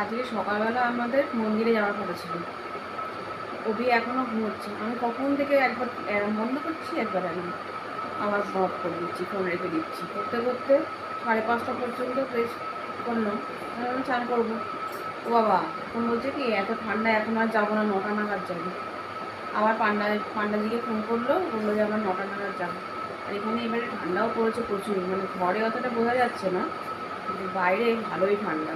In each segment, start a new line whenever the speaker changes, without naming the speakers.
আজকে সকালবেলা আমাদের মন্দিরে যাওয়ার কথা ছিল। অভি এখনও ঘুমোচ্ছে। আমি কখন থেকে একবার বন্ধ করছি, একবার এরম আবার বফ করে দিচ্ছি ফোন রেখে দিচ্ছি। করতে করতে সাড়ে পাঁচটা পর্যন্ত বেশ করলাম। আমি চান করব। ও বাবা, ফোন বলছে কি, এত ঠান্ডা, এখন আর যাব না, নটা নাগাদ যাব। আবার পান্ডা, পান্ডাজিকে ফোন করল, বলল যে আমার নটা নাগাদ যাব। আর এখানে এবারে ঠান্ডাও পড়েছে প্রচুর মানে ঘরে অতটা বোঝা যাচ্ছে না, কিন্তু বাইরে ভালোই ঠান্ডা।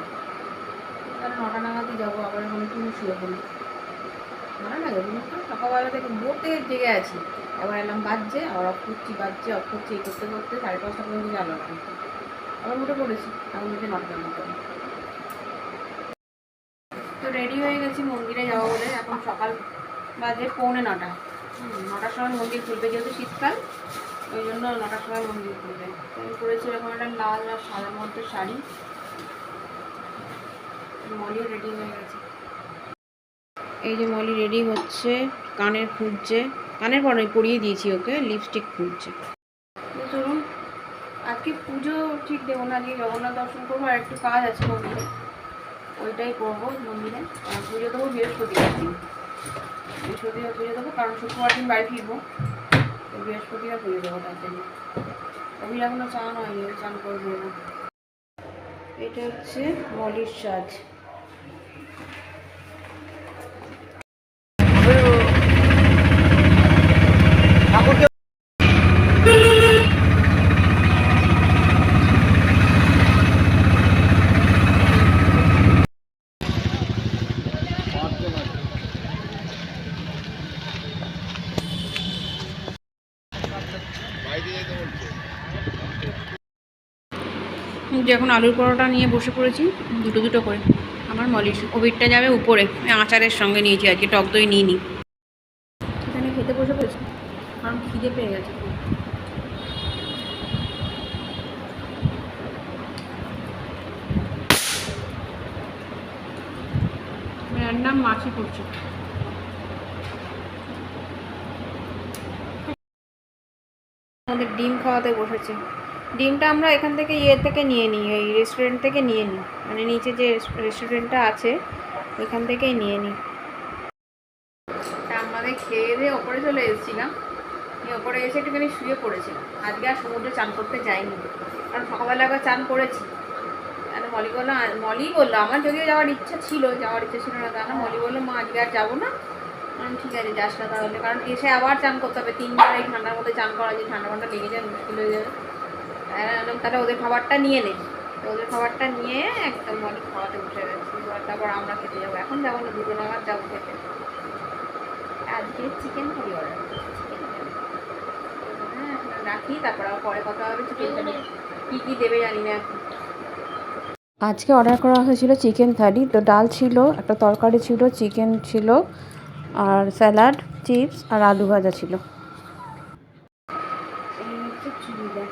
তাহলে নটা নাগাদই যাব, আবার তুমি শুয়ে পড়ি। বলুন তো সকালবেলা থেকে ভোর থেকে জেগে আছি। আবার এলাম বাজছে, আবার অফ করছি, বাজছে অফ করছি, এই করতে করতে সাড়ে পাঁচটা পর্যন্ত গেল আবার উঠে পড়েছি, এখন উঠে নটার মতো তো রেডি হয়ে গেছি মন্দিরে যাব বলে, এখন সকাল বাজে পৌনে নটা। নটার সময় মন্দির খুলবে যেহেতু শীতকাল, ওই জন্য নটার সময় মন্দির খুলবে। আমি পরেছি এরকম একটা লাল আর সাদার মধ্যে শাড়ি। রেডি হয়ে গেছে। এই যে মলি রেডি হচ্ছে, কানের খুঁজছে। কানের পরে পরিয়ে দিয়েছি ওকে লিপস্টিক খুঁজছে। চলুন, আজকে পুজো ঠিক দেবো না, আজকে জগন্নাথ দর্শন করব আর একটু কাজ আছে মন্দিরে। ওইটাই করব মন্দিরে। আর পুজো দেবো বৃহস্পতিবার দিন। পুজো দেবো, কারণ শুক্রবার দিন বাড়ি ফিরবো। তো বৃহস্পতিবার পুজো দেবো তার জন্য। অভির এখনও চান হয়নি চান করবে এটা হচ্ছে মলির সাজ। যে এখন আলুর পরোটা নিয়ে বসে পড়েছি দুটো দুটো করে। আমার মলির ওবিটটা যাবে উপরে। আমি আচারের সঙ্গে নিয়েছি আজকে টক দই নিয়ে নিই এখানে খেতে বসে পড়েছি। কারণ খিদে পেয়ে গেছে। রান্না মাছই করছে। আমাদের ডিম খাওয়াতে বসেছে। ডিমটা আমরা এখান থেকে ইয়ে থেকে নিয়ে নিই, এই রেস্টুরেন্ট থেকে নিয়ে নিই। মানে নিচে যে রেস্টুরেন্টটা আছে, ওইখান থেকেই নিয়ে নিই। তা আমাদের খেয়ে দিয়ে ওপরে চলে এসেছিলাম। ওপরে এসে একটুখানি শুয়ে পড়েছিলাম। আজকে আর সমুদ্রে চান করতে যাইনি। কারণ সকালবেলা একবার চান করেছি। আর মলি বলল মলি বলল, আমার যদিও যাওয়ার ইচ্ছা ছিল, যাওয়ার ইচ্ছা ছিল না তা মলি বলল, মা, আজকে আর যাব না। ঠিক আছে, যাস না তাহলে। কারণ এসে আবার চান করতে হবে। তিনবার এই ঠান্ডার মধ্যে চান করা যে ঠান্ডা ঠান্ডা লেগে যায়, মুশকিল হয়ে যাবে। তাহলে ওদের খাবারটা নিয়ে নে। তো ওদের খাবারটা নিয়ে একদম অনেক খাওয়াতে বসে গেছি। তারপর আমরা খেতে যাব। এখন যাব না দুটো নাগাদ যাব খেতে। আজকে চিকেন কারি অর্ডার হ্যাঁ রাখি, তারপর পরে কথা হবে কী কী দেবে জানি না এখন।
আজকে অর্ডার করা হয়েছিল চিকেন থালি তো ডাল ছিল, একটা তরকারি ছিল চিকেন ছিল, আর স্যালাড চিপস আর আলু ভাজা ছিল
এই হচ্ছে চুড়িদার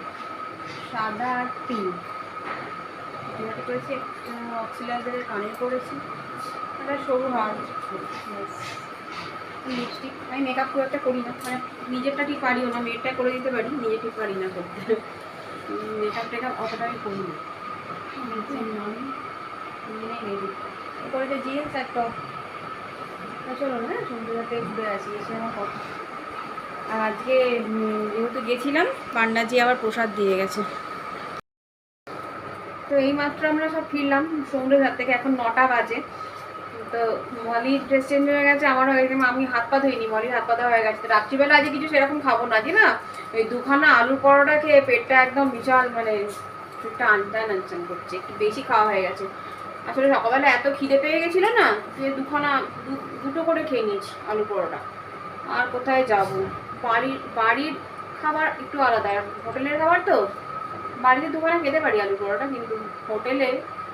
সাদা আর পিঙ্ক যেটা করেছি অক্সিলাইজারের কানের করেছি। একটা সরু হার লিপস্টিক আমি মেকআপ খুব একটা করি না। মানে নিজেরটা ঠিক পারিও না। মেয়েরটা করে দিতে পারি নিজে ঠিক পারি না করতে। মেকআপ টেকআপ অতটা আমি করি না। নিচের নাম রেডি করে যে জিন্স আর টপ চলো না সন্ধ্যেতে ঘুরে আসি। এসে আমার কথা। আর আজকে যেহেতু গেছিলাম পান্ডাজি আবার প্রসাদ দিয়ে গেছে। তো এই মাত্র আমরা সব ফিরলাম সমুদ্রের ধার থেকে, এখন নটা বাজে। তো মলির ড্রেস চেঞ্জ হয়ে গেছে, আমার হয়ে গেছে, আমি হাত পা ধুইনি, মলির হাত পা হয়ে গেছে। রাত্রিবেলা আজকে কিছু সেরকম খাব না যে না ওই দুখানা আলু পরোটা খেয়ে পেটটা একদম বিশাল মানে পেটটা আনটান আনচান করছে, একটু বেশি খাওয়া হয়ে গেছে। আসলে সকালবেলা এত খিদে পেয়ে গেছিল না যে দুখানা দুটো করে খেয়ে নিয়েছি আলু পরোটা। আর কোথায় যাব? বাড়ির বাড়ির খাবার একটু আলাদা হোটেলের খাবার তো? বাড়িতে দুখানা খেতে পারি আলু পরোটা, কিন্তু হোটেলে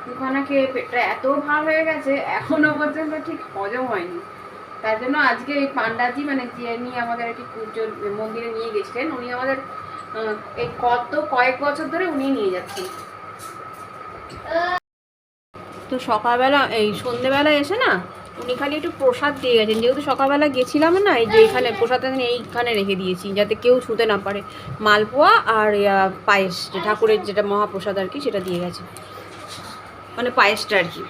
দুখানা খেয়ে পেটটা এত ভার হয়ে গেছে, এখনও পর্যন্ত ঠিক হজম হয়নি। তার জন্য আজকে এই পান্ডাজি মানে যিনি আমাদের একটি পুজোর মন্দিরে নিয়ে গেছিলেন, উনি আমাদের এই কত কয়েক বছর ধরে উনি নিয়ে যাচ্ছেন। তো সকালবেলা, এই সন্ধেবেলা এসে না উনি খালি একটু প্রসাদ দিয়ে গেছেন। যেহেতু সকালবেলা গেছিলাম না, এই যে এখানে প্রসাদটা এইখানে রেখে দিয়েছি, যাতে কেউ ছুতে না পারে। মালপোয়া আর পায়েস, যে ঠাকুরের যেটা মহাপ্রসাদ আর কি, সেটা দিয়ে গেছে। মানে পায়েসটা আর কি।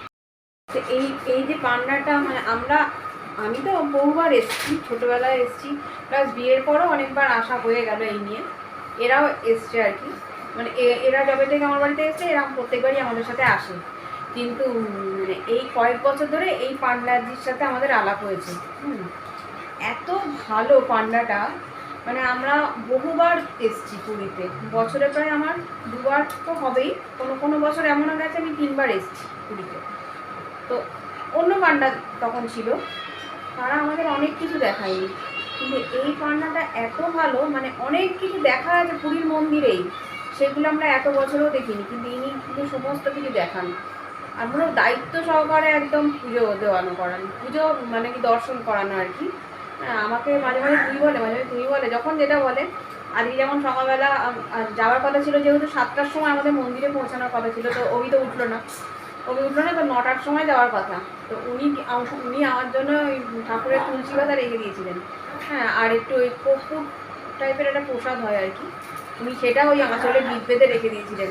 তো এই এই যে পান্ডাটা মানে আমরা, আমি তো বহুবার এসেছি, ছোটোবেলায় এসেছি, প্লাস বিয়ের পরও অনেকবার আসা হয়ে গেল এই নিয়ে। এরাও এসছে আর কি। মানে এরা যবে থেকে আমার বাড়িতে এসছে, এরা প্রত্যেকবারই আমাদের সাথে আসে। কিন্তু মানে এই কয়েক বছর ধরে এই পান্ডাজির সাথে আমাদের আলাপ হয়েছে। এত ভালো পান্ডাটা মানে আমরা বহুবার এসছি পুরীতে। বছরে প্রায় আমার দুবার তো হবেই। কোনো কোনো বছর এমনও গেছে আমি তিনবার এসছি পুরীতে। তো অন্য পান্ডা তখন ছিল। তারা আমাদের অনেক কিছু দেখায়নি। কিন্তু এই পান্ডাটা এত ভালো মানে অনেক কিছু দেখা আছে পুরীর মন্দিরেই। সেগুলো আমরা এত বছরেও দেখিনি। কিন্তু ইনি কিন্তু সমস্ত কিছু দেখান। আর পুরো দায়িত্ব সহকারে একদম পুজো দেওয়ানো করান পুজো মানে কি দর্শন করানো আর কি। হ্যাঁ, আমাকে মাঝে মাঝে তুই বলে মাঝে মাঝে তুই বলে যখন যেটা বলে। আজকে যেমন সকালবেলা যাওয়ার কথা ছিল যেহেতু সাতটার সময় আমাদের মন্দিরে পৌঁছানোর কথা ছিল তো অভি তো উঠল না। অভি উঠল না তো নটার সময় যাওয়ার কথা। তো উনি উনি আমার জন্য ওই ঠাকুরের তুলসী পাতা রেখে দিয়েছিলেন। হ্যাঁ আর একটু ওই কপুর টাইপের একটা প্রসাদ হয় আর কি। উনি সেটা ওই আঁচলে বিদ বেঁধে রেখে দিয়েছিলেন।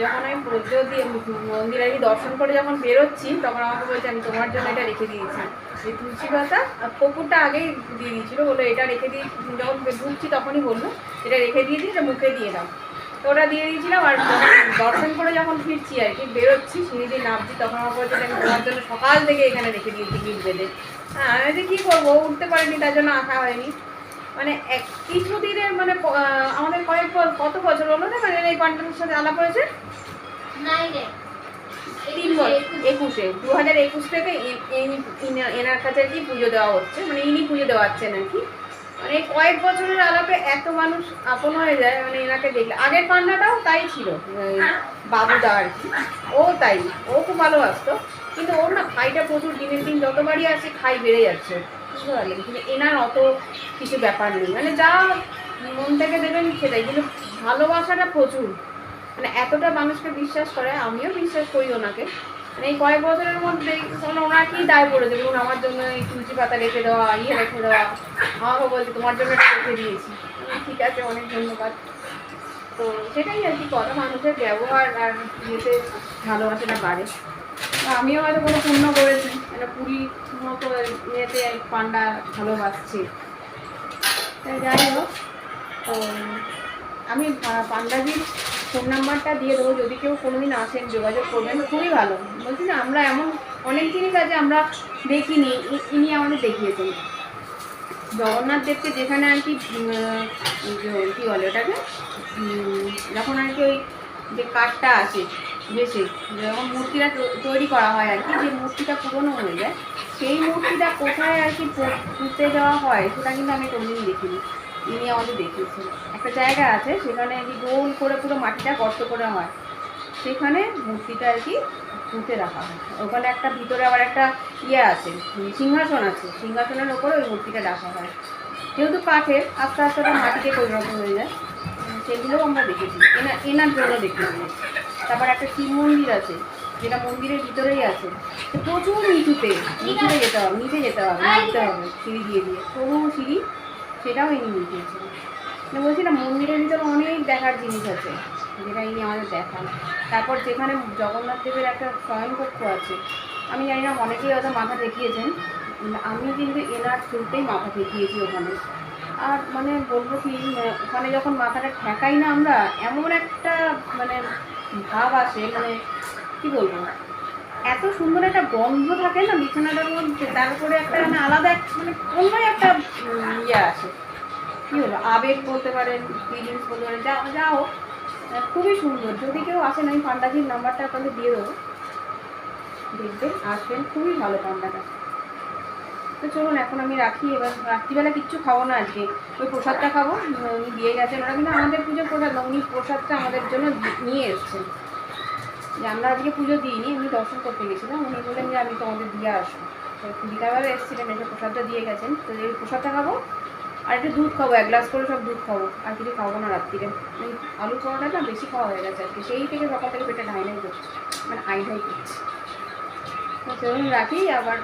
যখন আমি পুজো দিয়ে মন্দির আর দর্শন করে যখন বেরোচ্ছি, তখন আমাকে বলছে, আমি তোমার জন্য এটা রেখে দিয়েছি। এই তুলসী পাতা আর কপুরটা আগেই দিয়ে দিয়েছিল, বলল, এটা রেখে দিয়ে যখন ঢুকছি তখনই বলল, এটা রেখে দিয়ে এটা মুখে দিয়ে দাও। তো ওটা দিয়ে দিয়েছিলাম আর দর্শন করে যখন ফিরছি আর কি, বেরোচ্ছি সিঁড়ি দিয়ে নামছি তখন আমার বলছে আমি তোমার জন্য সকাল থেকে এখানে রেখে দিয়েছি গিট বেঁধে। হ্যাঁ আমি যে কী করব? উঠতে পারিনি, তার জন্য আঁকা হয়নি। মানে এক কিছু দিনের মানে আমাদের কয়েক কত বছর হলো না? মানে এই পান্ডালের সাথে আলাপ হয়েছে? তিন বছর একুশে। দু হাজার একুশ থেকে এনার কাছে আর কি পুজো দেওয়া হচ্ছে। মানে ইনি পুজো দেওয়াচ্ছেন আর কি। মানে কয়েক বছরের আলাপে এত মানুষ আপন হয়ে যায় মানে এনাকে দেখলে। আগের পান্ডাটাও তাই ছিল বাবুদা আর কি। ও তাই ও খুব ভালোবাসতো। কিন্তু ওর না খাইটা প্রচুর দিনের দিন যতবারই আসে খাই বেড়ে যাচ্ছে। বুঝতে পারলেন কিন্তু এনার অত কিছু ব্যাপার নেই। মানে যা মন থেকে দেবেন সেটাই, কিন্তু ভালোবাসাটা প্রচুর। মানে এতটা মানুষকে বিশ্বাস করে, আমিও বিশ্বাস করি ওনাকে। মানে এই কয়েক বছরের মধ্যে মানে ওনাকেই দায় পড়ে দেবে আমার জন্য এই তুলসী পাতা রেখে দেওয়া ইয়ে রেখে দেওয়া, আমাকে বলছে, তোমার জন্য এটা রেখে দিয়েছি। ঠিক আছে, অনেক ধন্যবাদ। তো সেটাই আর কি কথা মানুষের ব্যবহার আর ইয়েতে ভালোবাসাটা বাড়ে। আমিও হয়তো কোনো পুণ্য করেছি। মানে পুরী মতো ইয়েতে পান্ডা ভালোবাসছি। তাই যাই হোক, তো আমি পান্ডাজির ফোন নাম্বারটা দিয়ে দেবো। যদি কেউ কোনোদিন আসেন, যোগাযোগ করবেন, খুবই ভালো। বলছি না, আমরা এমন অনেক জিনিস আছে আমরা দেখিনি। ইনি আমাদের দেখিয়েছেন। জগন্নাথ দেবকে যেখানে আর কি কি বলে ওটাকে? যখন আর কি ওই যে কাঠটা আসে বেশি যখন মূর্তিটা তৈরি করা হয় আর কি, যে মূর্তিটা পুরনো হয়ে যায়, সেই মূর্তিটা কোথায় আর কি পুঁতে দেওয়া হয়, সেটা কিন্তু আমি কোনোদিন দেখিনি। ইনি আমাদের দেখিয়েছেন। একটা জায়গা আছে, সেখানে আর কি গোল করে পুরো মাটিটা গর্ত করে হয়। সেখানে মূর্তিটা আর কি পুঁতে রাখা হয়। ওখানে একটা ভিতরে আবার একটা ইয়ে আছে, সিংহাসন আছে, সিংহাসনের ওপরে ওই মূর্তিটা রাখা হয়। যেহেতু কাঠের, আস্তে আস্তে মাটিতে পরিণত হয়ে যায়। সেগুলোও আমরা দেখেছি। এনা, এনার জন্য দেখেছি। তারপর একটা শিব মন্দির আছে, যেটা মন্দিরের ভিতরেই আছে। প্রচুর নিচুতে নিচুতে যেতে হবে নিচে যেতে হবে, নামতে হবে, সিঁড়ি দিয়ে দিয়ে। সরু সিঁড়ি, সেটাও ইনি নিচেছেন মানে বলছি না মন্দিরের ভিতরে অনেক দেখার জিনিস আছে, যেটা ইনি আমাদের দেখান। তারপর যেখানে জগন্নাথ দেবের একটা শয়নকক্ষ আছে, আমি জানি না, অনেকেই হয়তো মাথা দেখিয়েছেন আমি কিন্তু এনার থ্রুতেই মাথা দেখিয়েছি ওখানে। আর মানে বলব কি মানে ওখানে যখন মাথাটা ঠেকাই না আমরা, এমন একটা মানে ভাব আসে মানে কি বলব? এত সুন্দর একটা গন্ধ থাকে না বিছানাটার মধ্যে তারপরে একটা মানে আলাদা মানে অন্যই একটা ইয়ে আসে। কী হলো আবেগ বলতে পারেন ফিলিংস বলতে পারেন, যা যা হোক খুবই সুন্দর। যদি কেউ আসেন, আমি পান্ডাজির নাম্বারটা আপনাদের দিয়ে দেবো। দেখবেন, আসবেন, খুবই ভালো পান্ডাটা। তো চলুন, এখন আমি রাখি। এবার রাত্রিবেলা কিচ্ছু খাব না আজকে। ওই প্রসাদটা খাব উনি দিয়ে গেছেন ওরা কিন্তু আমাদের পুজোর প্রসাদ না উনি প্রসাদটা আমাদের জন্য নিয়ে এসছেন। যে আমরা আজকে পুজো দিইনি, উনি দর্শন করতে গেছিলাম উনি বললেন যে আমি তোমাদের দিয়ে আসব। তো বিকালবেলা এসেছিলেন, এসে প্রসাদটা দিয়ে গেছেন। তো এই প্রসাদটা খাব, আর একটু দুধ খাব, এক গ্লাস করে সব দুধ খাব, আর কিছু খাব না রাত্রিরে। ওই আলু পরোটা না বেশি খাওয়া হয়ে গেছে আজকে, সেই থেকে সকাল থেকে পেটে ঢাই করছে মানে আই ঢাই করছে। তো চলুন রাখি, আবার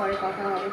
পরে কথা হবে